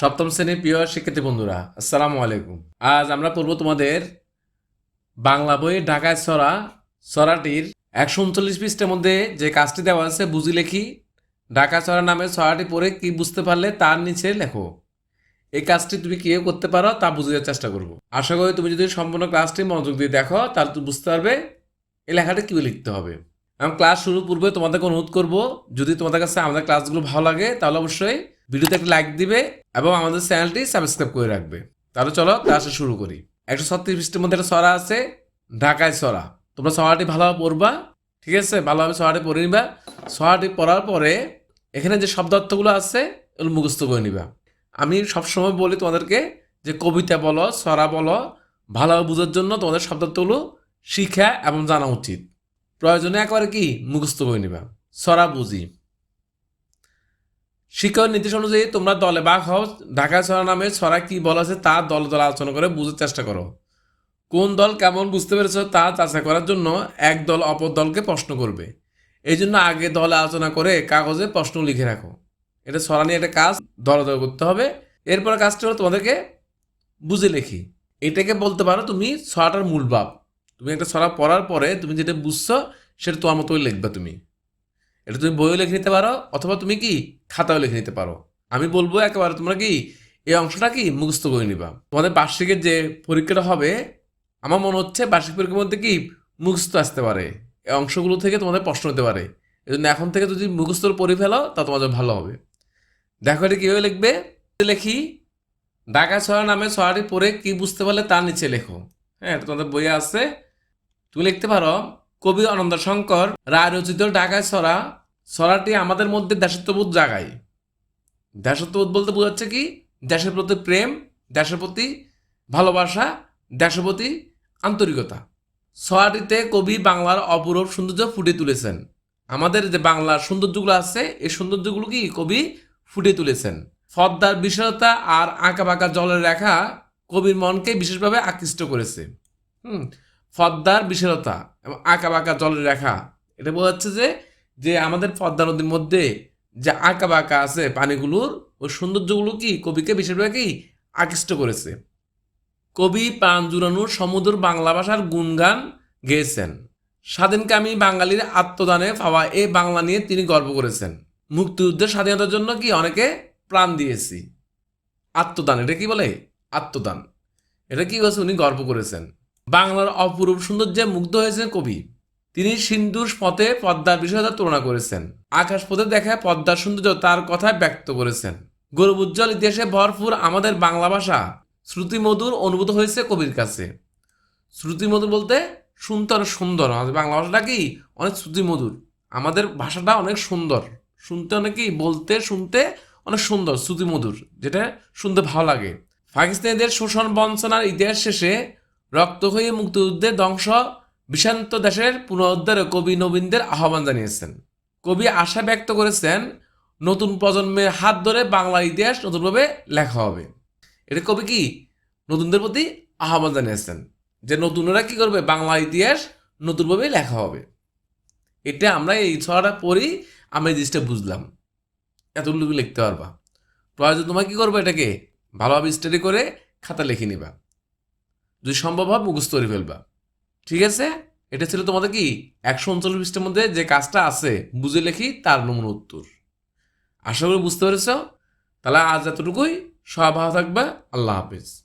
সপ্তম শ্রেণির প্রিয় শিক্ষার্থী বন্ধুরা, আসসালামু আলাইকুম। আজ আমরা পড়ব তোমাদের বাংলা বইয়ে ঢাকায় ছড়া, ছড়াটির একশো উনচল্লিশ পৃষ্ঠের মধ্যে যে কাজটি দেওয়া আছে, বুঝি লেখি। ঢাকা ছড়া নামে ছড়াটি পড়ে কি বুঝতে পারলে তার নিচে লেখো। এই কাজটি তুমি কীভাবে করতে পারো তা বুঝার চেষ্টা করব। আশা করি তুমি যদি সম্পূর্ণ ক্লাসটি মনোযোগ দিয়ে দেখো, তাহলে তুমি বুঝতে পারবে এই লেখাটি কীভাবে লিখতে হবে। এবং ক্লাস শুরুর পূর্বে তোমাদেরকে অনুরোধ করব, যদি তোমাদের কাছে আমাদের ক্লাসগুলো ভালো লাগে, তাহলে অবশ্যই ভিডিওতে একটা লাইক দিবে এবং আমাদের চ্যানেলটি সাবস্ক্রাইব করে রাখবে। তাহলে চলো ক্লাসে শুরু করি। একশো ছত্রিশ পৃষ্ঠের মধ্যে একটা সরা আছে, ঢাকায় সরা তোমরা সরাটি ভালোভাবে পড়বা, ঠিক আছে? ভালোভাবে ছড়াটি পড়ে নিবা। সরাটি পড়ার পরে এখানে যে শব্দার্থগুলো আছে, এগুলো মুখস্থ করে নিবা। আমি সবসময় বলি তোমাদেরকে যে কবিতা বলো সরা বলো, ভালোভাবে বোঝার জন্য তোমাদের শব্দার্থগুলো শিখা এবং জানা উচিত। প্রয়োজনে একবারে কি? মুখস্থ করে নিবা। ছড়া বুঝি। শিক্ষক নির্দেশ অনুযায়ী তোমরা দলে বাঘ হও, ঢাকা ছড়া নামে ছড়া কি বলা আছে তা দল দল আলোচনা করে বুঝার চেষ্টা করো। কোন দল কেমন বুঝতে পেরেছ তা যাচাই করার জন্য এক দল অপর দলকে প্রশ্ন করবে। এই জন্য আগে দলে আলোচনা করে কাগজে প্রশ্ন লিখে রাখো। এটা ছড়া নিয়ে একটা কাজ, দলে দলে করতে হবে। এরপরে কাজটা হলো তোমাদেরকে বুঝে লেখি। এটাকে বলতে পারো তুমি ছড়াটার মূল ভাব। তুমি একটা ছড়া পড়ার পরে তুমি যেটা বুঝছ সেটা তোমার মতোই লিখবে তুমি। এটা তুমি বইও লিখে নিতে পারো, অথবা তুমি কি খাতাও লিখে নিতে পারো। আমি বলব একেবারে তোমরা কি এই অংশটা কি মুখস্থ করে নিবা। তোমাদের বার্ষিকের যে পরীক্ষাটা হবে, আমার মনে হচ্ছে বার্ষিক পরীক্ষার মধ্যে কি মুখস্থ আসতে পারে। এই অংশগুলো থেকে তোমাদের প্রশ্ন হতে পারে। এই জন্য এখন থেকে যদি মুখস্থ পড়ে ফেলো, তা তোমাদের ভালো হবে। দেখো এটা কীভাবে লিখবে? লেখি, ডাকা ছড়া নামে ছড়াটি পড়ে কি বুঝতে পারলে তার নিচে লেখো। হ্যাঁ তোমাদের বইয়ে আছে। তুমি লিখতে পারো কবি অনন্ত শঙ্কর রায় রচিত ঢাকায় ছড়া, ছড়াটি আমাদের মধ্যে দেশত্ববোধ জাগায়। দেশত্ববোধ বলতে বোঝাচ্ছে কি? দেশের প্রতি প্রেম, দেশের প্রতি ভালোবাসা, দেশের প্রতি আন্তরিকতা। ছড়াটিতে কবি বাংলার অপরূপ সৌন্দর্য ফুটিয়ে তুলেছেন। আমাদের যে বাংলার সৌন্দর্যগুলো আছে, এই সৌন্দর্যগুলো কি কবি ফুটিয়ে তুলেছেন? ফদ্দার বিশালতা আর আঁকা বাঁকা জলের রেখা কবির মনকে বিশেষভাবে আকৃষ্ট করেছে। হুম ফদ্দার বিশালতা এবং আঁকা বাঁকা জলের রেখা। এটা বোঝাচ্ছে যে যে আমাদের পদ্মা নদীর মধ্যে যে আঁকা বাঁকা আছে পানিগুলোর, ওই সৌন্দর্যগুলো কি কবিকে বিশেষভাবে কি আকৃষ্ট করেছে? কবি প্রাণ জুড়ানোর সমুদ্র বাংলা ভাষার গুণগান গেয়েছেন। স্বাধীনকামী বাঙালির আত্মদানে পাওয়া এই বাংলা নিয়ে তিনি গর্ব করেছেন। মুক্তিযুদ্ধের স্বাধীনতার জন্য কি অনেকে প্রাণ দিয়েছি? আত্মদান, এটা কি বলে? আত্মদান। এটা কি হচ্ছে উনি গর্ব করেছেন। বাংলার অপরূপ সৌন্দর্যে মুগ্ধ হয়েছেন কবি। তিনি সিন্ধুর পথে পদ্মার বিষয়তা তুলনা করেছেন। আকাশ পথে দেখা পদ্মার সৌন্দর্য তার কথায় ব্যক্ত করেছেন। গৌরব উজ্জ্বল ইতিহাসে ভরপুর আমাদের বাংলা ভাষা শ্রুতিমধুর অনুভূত হয়েছে কবির কাছে। শ্রুতিমধুর বলতে শুনতে অনেক সুন্দর, আমাদের বাংলা ভাষাটা কি অনেক শ্রুতিমধুর, আমাদের ভাষাটা অনেক সুন্দর, শুনতে অনেক কি বলতে, শুনতে অনেক সুন্দর, শ্রুতিমধুর, যেটা শুনতে ভালো লাগে। পাকিস্তানিদের শোষণ বঞ্চনার ইতিহাস শেষে রক্ত হয়ে মুক্তিযুদ্ধের ধ্বংস বিষান্ত দেশের পুনরুদ্ধারে কবি নবীনদের আহ্বান জানিয়েছেন। কবি আশা ব্যক্ত করেছেন, নতুন প্রজন্মের হাত ধরে বাংলার ইতিহাস নতুনভাবে লেখা হবে। এটা কবি কি নতুনদের প্রতি আহ্বান জানিয়েছেন যে নতুনরা কি করবে, বাংলা ইতিহাস নতুনভাবে লেখা হবে। এটা আমরা এই ছড়াটা পড়ি আমি এই জিনিসটা বুঝলাম। এতগুলো লিখতে পারবা। প্রয়োজন তোমার কি করবে এটাকে ভালোভাবে স্টাডি করে খাতা লিখে নিবা। যদি সম্ভব হয় মুখস্থ করে ফেলবা। ঠিক আছে? এটা ছিল তোমাদের কি? একশো উনচল্লিশ পৃষ্ঠের মধ্যে যে কাজটা আছে, বুঝে লেখি তার নমুনা উত্তর। আশা করি বুঝতে পেরেছ? তাহলে আজ এতটুকুই। সব ভালো থাকবে। আল্লাহ হাফিজ।